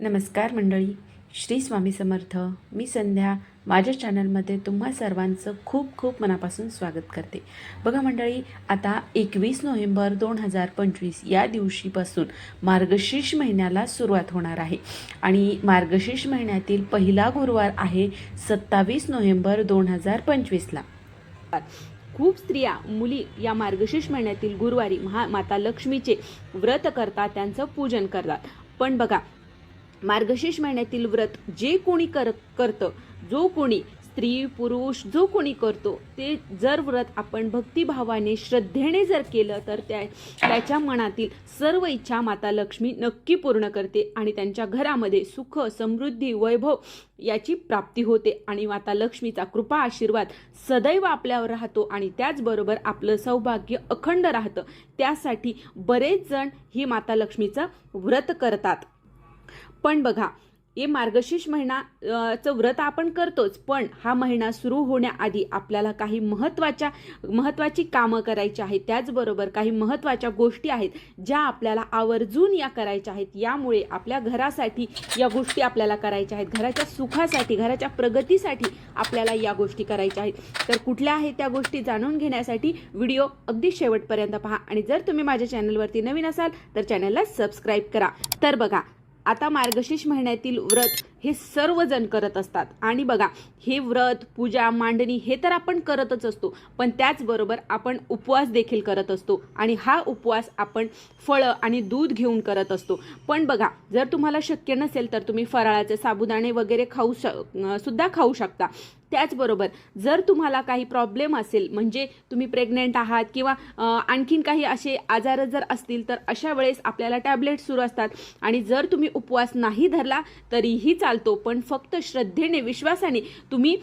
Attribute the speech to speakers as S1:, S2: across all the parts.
S1: नमस्कार मंडळी. श्री स्वामी समर्थ. मी संध्या. माझ्या चॅनलमध्ये तुम्हा सर्वांचं खूप खूप मनापासून स्वागत करते. बघा मंडळी आता एकवीस नोव्हेंबर दोन हजार पंचवीस या दिवशीपासून मार्गशीर्ष महिन्याला सुरुवात होणार आहे. आणि मार्गशीर्ष महिन्यातील पहिला गुरुवार आहे सत्तावीस नोव्हेंबर दोन हजार पंचवीसला.
S2: खूप स्त्रिया मुली या मार्गशीर्ष महिन्यातील गुरुवारी महा माता लक्ष्मीचे व्रत करतात त्यांचं पूजन करतात. पण बघा मार्गशीर्ष महिन्यातील व्रत जे कोणी कर करतं जो कोणी स्त्री पुरुष जो कोणी करतो ते जर व्रत आपण भक्तिभावाने श्रद्धेने जर केलं तर त्या त्याच्या मनातील सर्व इच्छा माता लक्ष्मी नक्की पूर्ण करते आणि त्यांच्या घरामध्ये सुख समृद्धी वैभव याची प्राप्ती होते आणि माता लक्ष्मीचा कृपा आशीर्वाद सदैव आपल्यावर राहतो आणि त्याचबरोबर आपलं सौभाग्य अखंड राहतं. त्यासाठी बरेच जण ही माता लक्ष्मीचं व्रत करतात. पण बघा हे मार्गशीर्ष महिना चं व्रत आपण करतोच पण हा महिना सुरू होण्याआधी आपल्याला काही महत्त्वाच्या महत्त्वाची कामं करायची आहेत. त्याचबरोबर काही महत्त्वाच्या गोष्टी आहेत ज्या आपल्याला आवर्जून या करायच्या आहेत. यामुळे आपल्या घरासाठी या गोष्टी आपल्याला करायच्या आहेत. घराच्या सुखासाठी घराच्या प्रगतीसाठी आपल्याला या गोष्टी करायच्या आहेत. तर कुठल्या आहेत त्या गोष्टी जाणून घेण्यासाठी व्हिडिओ अगदी शेवटपर्यंत पहा. आणि जर तुम्ही माझ्या चॅनलवरती नवीन असाल तर चॅनलला सबस्क्राईब करा. तर बघा आता मार्गशीर्ष महिन्यातील व्रत हे सर्वजण करत असतात. आणि बघा हे व्रत पूजा मांडणी हे तर आपण करतच असतो. पण त्याचबरोबर आपण उपवास देखील करत असतो. आणि हा उपवास आपण फळं आणि दूध घेऊन करत असतो. पण बघा जर तुम्हाला शक्य नसेल तर तुम्ही फराळाचे साबुदाणे वगैरे खाऊ श सुद्धा खाऊ शकता. त्याचबरोबर जर तुम्हाला काही प्रॉब्लेम असेल म्हणजे तुम्ही प्रेग्नेंट आहात किंवा आणखीन काही असे आजार जर असतील तर अशा वेळेस आपल्याला टॅबलेट सुरू असतात. आणि जर तुम्ही उपवास नाही धरला तरीही चा चालतो पण फक्त श्रद्धेने विश्वासाने तुम्ही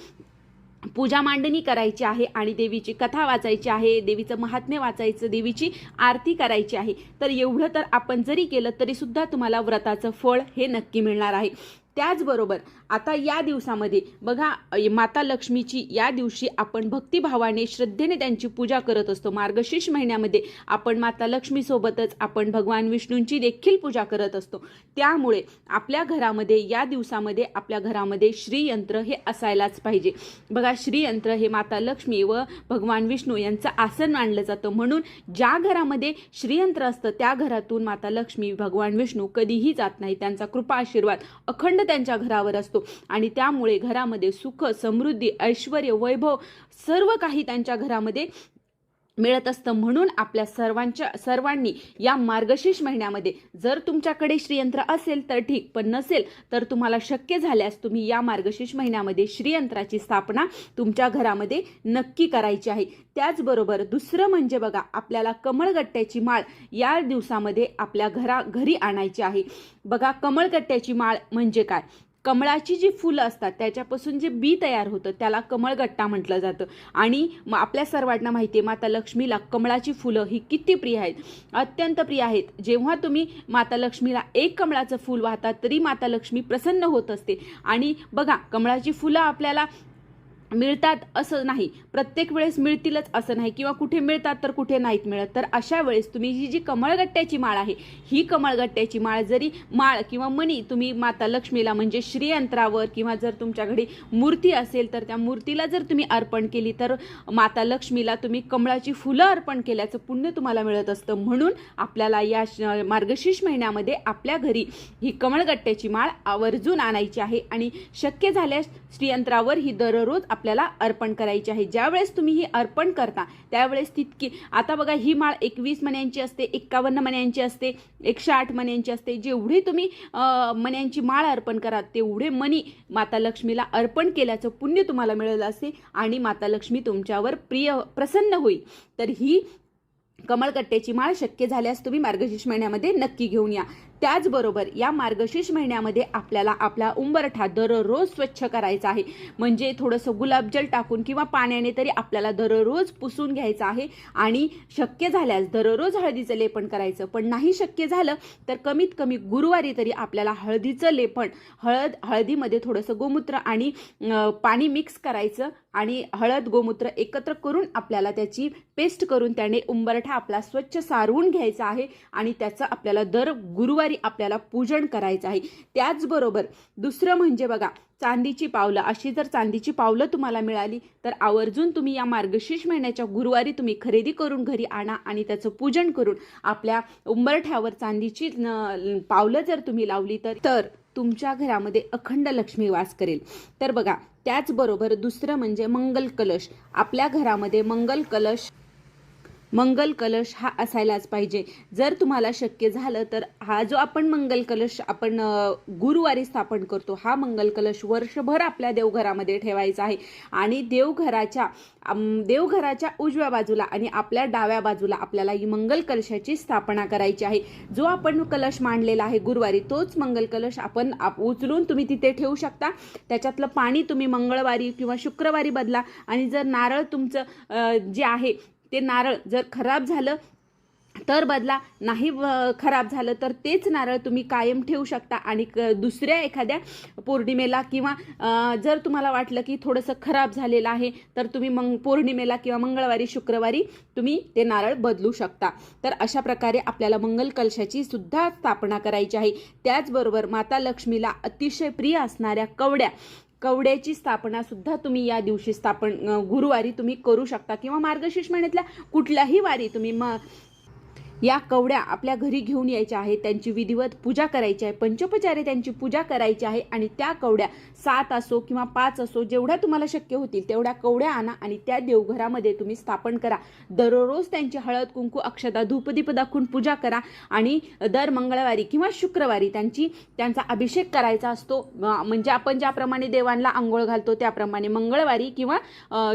S2: पूजा मांडणी करायची आहे आणि देवीची कथा वाचायची आहे देवीचं महात्म्य वाचायचं देवीची आरती करायची आहे. तर एवढं तर आपण जरी केलं तरी सुद्धा तुम्हाला व्रताचं फळ हे नक्की मिळणार आहे. त्याचबरोबर आता या दिवसामध्ये बघा माता लक्ष्मीची या दिवशी आपण भक्तिभावाने श्रद्धेने त्यांची पूजा करत असतो. मार्गशीर्ष महिन्यामध्ये आपण माता लक्ष्मीसोबतच आपण भगवान विष्णूंची देखील पूजा करत असतो. त्यामुळे आपल्या घरामध्ये या दिवसामध्ये आपल्या घरामध्ये श्रीयंत्र हे असायलाच पाहिजे. बघा श्रीयंत्र हे माता लक्ष्मी व भगवान विष्णू यांचं आसन मानलं जातं. म्हणून ज्या घरामध्ये श्रीयंत्र असतं त्या घरातून माता लक्ष्मी भगवान विष्णू कधीही जात नाही. त्यांचा कृपा आशीर्वाद अखंड त्यांच्या घरावर असतो. आणि त्यामुळे घरामध्ये सुख समृद्धी ऐश्वर वैभव सर्व काही त्यांच्या घरामध्ये मिळत असतं. म्हणून आपल्या सर्वांच्या सर्वांनी या मार्गशीर्ष महिन्यामध्ये जर तुमच्याकडे श्रीयंत्र असेल तर ठीक पण नसेल तर तुम्हाला शक्य झाल्यास तुम्ही या मार्गशीर्ष महिन्यामध्ये श्रीयंत्राची स्थापना तुमच्या घरामध्ये नक्की करायची आहे. त्याचबरोबर दुसरं म्हणजे बघा आपल्याला कमळगट्ट्याची माळ या दिवसामध्ये आपल्या घरा घरी आणायची आहे. बघा कमळगट्ट्याची माळ म्हणजे काय? कमळाची जी फुलं असतात त्याच्यापासून जे बी तयार होतं त्याला कमळगट्टा म्हटलं जातं. आणि मग आपल्या सर्वांना माहिती आहे माता लक्ष्मीला कमळाची फुलं ही किती प्रिय आहेत. अत्यंत प्रिय आहेत. जेव्हा तुम्ही माता लक्ष्मीला एक कमळाचं फूल वाहतात तरी माता लक्ष्मी प्रसन्न होत असते. आणि बघा कमळाची फुलं आपल्याला मिळतात असं नाही. प्रत्येक वेळेस मिळतीलच असं नाही. किंवा कुठे मिळतात तर कुठे नाहीत मिळत. तर अशा वेळेस तुम्ही ही जी कमळगट्ट्याची माळ आहे ही कमळगट्ट्याची माळ जरी माळ किंवा मणी तुम्ही माता लक्ष्मीला म्हणजे श्रीयंत्रावर किंवा जर तुमच्याकडे मूर्ती असेल तर त्या मूर्तीला जर तुम्ही अर्पण केली तर माता लक्ष्मीला तुम्ही कमळाची फुलं अर्पण केल्याचं पुण्य तुम्हाला मिळत असतं. म्हणून आपल्याला या श- मार्गशीर्ष महिन्यामध्ये आपल्या घरी ही कमळगट्ट्याची माळ आवर्जून आणायची आहे. आणि शक्य झाल्यास श्रीयंत्रावर ही दररोज आपल्याला अर्पण करायची आहे. ज्यावेळेस तुम्ही ही अर्पण करता त्यावेळेस तितकी आता बघा ही माळ एकवीस मण्यांची असते एक्कावन्न मण्यांची असते एकशे आठ मण्यांची असते. जेवढी तुम्ही मण्यांची माळ अर्पण करा तेवढे मणी माता लक्ष्मीला अर्पण केल्याचं पुण्य तुम्हाला मिळेल असे आणि माता लक्ष्मी तुमच्यावर प्रिय प्रसन्न होईल. तर ही कमळकट्ट्याची माळ शक्य झाल्यास तुम्ही मार्गशीर्ष महिन्यामध्ये नक्की घेऊन या. त्याचबरोबर या मार्गशीर्ष महिन्यामध्ये आपल्याला आपला उंबरठा दररोज स्वच्छ करायचा आहे. म्हणजे थोडंसं गुलाबजल टाकून किंवा पाण्याने तरी आपल्याला दररोज पुसून घ्यायचं आहे. आणि शक्य झाल्यास दररोज हळदीचं लेपन करायचं. पण नाही शक्य झालं तर कमीत कमी गुरुवारी तरी आपल्याला हळदीचं लेपन हळद हळदीमध्ये थोडंसं गोमूत्र आणि पाणी मिक्स करायचं आणि हळद गोमूत्र एकत्र करून आपल्याला त्याची पेस्ट करून त्याने उंबरठा आपला स्वच्छ सारवून घ्यायचा आहे. आणि त्याचं आपल्याला दर गुरुवारी गुरुवारी आपल्याला पूजन करायचं आहे. त्याचबरोबर दुसरं म्हणजे बघा चांदीची पावलं. अशी जर चांदीची पावलं तुम्हाला मिळाली तर आवर्जून तुम्ही या मार्गशीर्ष महिन्याच्या गुरुवारी तुम्ही खरेदी करून घरी आणा आणि त्याचं पूजन करून आपल्या उंबरठ्यावर चांदीची पावलं जर तुम्ही लावली तर तर तुमच्या घरामध्ये अखंड लक्ष्मी वास करेल. तर बघा त्याचबरोबर दुसरं म्हणजे मंगल कलश. आपल्या घरामध्ये मंगल कलश मंगल कलश हा असायलाच पाहिजे. जर तुम्हाला शक्य झालं तर हा जो आपण मंगल कलश आपण गुरुवारी स्थापन करतो हा मंगल कलश वर्षभर आपल्या देवघरामध्ये ठेवायचा आहे. आणि देवघराच्या देवघराच्या उजव्या बाजूला आणि आपल्या डाव्या बाजूला आपल्याला ही मंगल कलशाची स्थापना करायची आहे. जो आपण कलश मांडलेला आहे गुरुवारी तोच मंगल कलश आपण आप- उचलून तुम्ही तिथे ठेवू शकता. त्याच्यातलं पाणी तुम्ही मंगळवारी किंवा शुक्रवारी बदला. आणि जर नारळ तुमचं जे आहे ते नारळ जर खराब झालं तर बदला नाही खराब झालं तर तेच नारळ तुम्ही कायम ठेवू शकता. आणि क- दुसऱ्या एखाद्या पौर्णिमेला किंवा जर तुम्हाला वाटलं की थोडंसं खराब झालेलं आहे तर तुम्ही मग पौर्णिमेला किंवा मंगळवारी शुक्रवारी तुम्ही ते नारळ बदलू शकता. तर अशा प्रकारे आपल्याला मंगल कलशाची सुद्धा स्थापना करायची आहे. त्याचबरोबर माता लक्ष्मीला अतिशय प्रिय असणाऱ्या कवड्या कवड्याची स्थापना सुद्धा तुम्ही या दिवशी स्थापन गुरुवारी तुम्ही करू शकता. किंवा मार्गशीर्ष महिन्यातल्या कुठल्याही वारी तुम्ही म या कवड्या आपल्या घरी घेऊन यायच्या आहेत त्यांची विधिवत पूजा करायची आहे पंचोपचारे त्यांची पूजा करायची आहे आणि त्या कवड्या सात असो किंवा पाच असो जेवढ्या तुम्हाला शक्य होतील तेवढ्या कवड्या आणा आणि त्या देवघरामध्ये तुम्ही स्थापन करा. दररोज त्यांची हळद कुंकू अक्षता धूपदीप दाखवून पूजा करा आणि दर मंगळवारी किंवा शुक्रवारी त्यांची त्यांचा अभिषेक करायचा असतो. म्हणजे आपण ज्याप्रमाणे देवांना आंघोळ घालतो त्याप्रमाणे मंगळवारी किंवा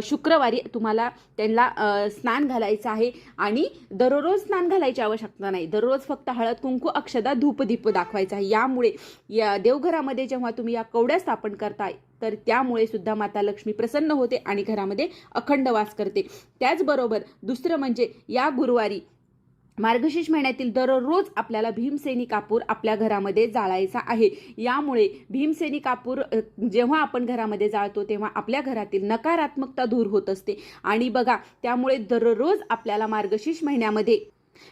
S2: शुक्रवारी तुम्हाला त्यांना स्नान घालायचं आहे आणि दररोज स्नान घालायचे आवश्यकता नाही. दररोज फक्त हळद कुंकू अक्षदा धूपदीप दाखवायचा आहे. यामुळे या देवघरामध्ये जेव्हा तुम्ही या कवड्या स्थापन करताय तर त्यामुळे सुद्धा माता लक्ष्मी प्रसन्न होते आणि घरामध्ये अखंड वास करते. त्याचबरोबर दुसरं म्हणजे या गुरुवारी मार्गशीर्ष महिन्यातील दररोज आपल्याला भीमसेनी कापूर आपल्या घरामध्ये जाळायचा आहे. यामुळे भीमसेनी कापूर जेव्हा आपण घरामध्ये जाळतो तेव्हा आपल्या घरातील नकारात्मकता दूर होत असते. आणि बघा त्यामुळे दररोज आपल्याला मार्गशीर्ष महिन्यामध्ये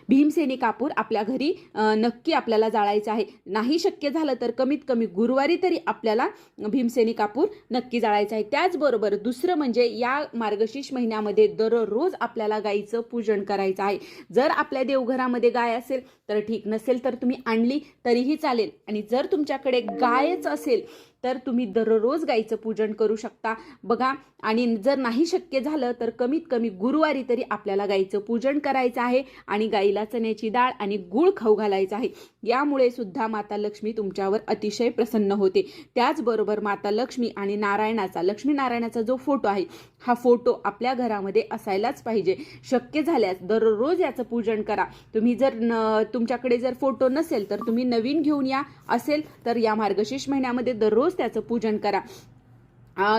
S2: भीमसेनी कापूर आपल्या घरी नक्की आपल्याला जाळायचं आहे. नाही शक्य झालं तर कमीत कमी गुरुवारी तरी आपल्याला भीमसेनी कापूर नक्की जाळायचं आहे. त्याचबरोबर दुसरं म्हणजे या मार्गशीर्ष महिन्यामध्ये दररोज आपल्याला गायीचं पूजन करायचं आहे. जर आपल्या देवघरामध्ये गाय असेल तर ठीक. नसेल तर तुम्ही आणली तरीही चालेल. आणि जर तुमच्याकडे गायच असेल तर तुम्ही दररोज गाईचं पूजन करू शकता. बघा आणि जर नाही शक्य झालं तर कमीत कमी गुरुवारी तरी आपल्याला गाईचं पूजन करायचं आहे आणि गाईला चण्याची डाळ आणि गूळ खाऊ घालायचं आहे. यामुळे सुद्धा माता लक्ष्मी तुमच्यावर अतिशय प्रसन्न होते. त्याचबरोबर माता लक्ष्मी आणि नारायणाचा लक्ष्मी नारायणाचा जो फोटो आहे हा फोटो आपल्या घरामध्ये असायलाच पाहिजे. शक्य झाल्यास दररोज याचं पूजन करा. तुम्ही जर न तुमच्याकडे जर फोटो नसेल तर तुम्ही नवीन घेऊन या असेल तर या मार्गशीर्ष महिन्यामध्ये दररोज त्याचं पूजन करा.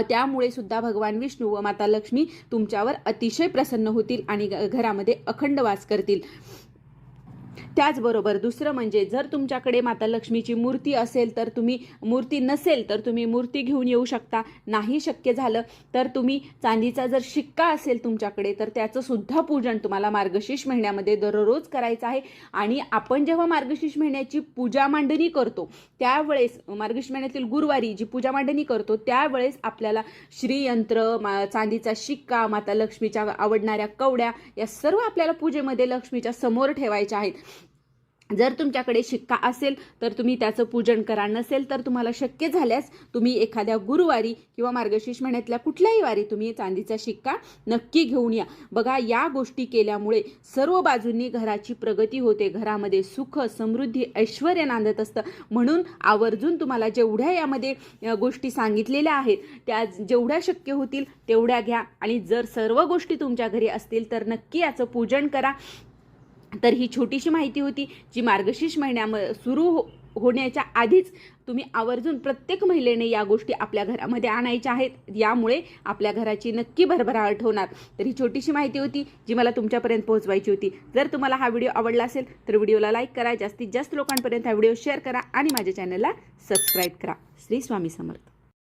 S2: त्यामुळे सुद्धा भगवान विष्णू व माता लक्ष्मी तुमच्यावर अतिशय प्रसन्न होतील आणि घरामध्ये अखंड वास करतील. त्याचबरोबर दुसरं म्हणजे जर तुमच्याकडे माता लक्ष्मीची मूर्ती असेल तर तुम्ही मूर्ती नसेल तर तुम्ही मूर्ती घेऊन येऊ शकता. नाही शक्य झालं तर तुम्ही चांदीचा जर शिक्का असेल तुमच्याकडे तर त्याचं सुद्धा पूजन तुम्हाला मार्गशीर्ष महिन्यामध्ये दररोज करायचं आहे. आणि आपण जेव्हा मार्गशीर्ष महिन्याची पूजा मांडणी करतो त्यावेळेस मार्गशीर्ष महिन्यातील गुरुवारी जी पूजा मांडणी करतो त्यावेळेस आपल्याला श्रीयंत्र मा चांदीचा शिक्का माता लक्ष्मीच्या आवडणाऱ्या कवड्या या सर्व आपल्याला पूजेमध्ये लक्ष्मीच्या समोर ठेवायच्या आहेत. जर तुमच्याकडे शिक्का असेल तर तुम्ही त्याचं पूजन करा. नसेल तर तुम्हाला शक्य झाल्यास तुम्ही एखाद्या गुरुवारी किंवा मार्गशीर्ष महिन्यातल्या कुठल्याही वारी तुम्ही चांदीचा शिक्का नक्की घेऊन या. बघा या गोष्टी केल्यामुळे सर्व बाजूंनी घराची प्रगती होते. घरामध्ये सुख समृद्धी ऐश्वर नांदत असतं. म्हणून आवर्जून तुम्हाला जेवढ्या यामध्ये गोष्टी सांगितलेल्या आहेत त्या जेवढ्या शक्य होतील तेवढ्या घ्या. आणि जर सर्व गोष्टी तुमच्या घरी असतील तर नक्की याचं पूजन करा. तर ही छोटीशी माहिती होती जी मार्गशीर्ष महिन्याम सुरू हो होण्याच्या आधीच तुम्ही आवर्जून प्रत्येक महिलेने या गोष्टी आपल्या घरामध्ये आणायच्या आहेत. यामुळे आपल्या घराची नक्की भरभराट होणार. तर ही छोटीशी माहिती होती जी मला तुमच्यापर्यंत पोहोचवायची होती. जर तुम्हाला हा व्हिडिओ आवडला असेल तर व्हिडिओला लाईक करा जास्तीत जास्त लोकांपर्यंत हा व्हिडिओ शेअर करा आणि माझ्या चॅनलला सबस्क्राईब करा. श्री स्वामी समर्थ.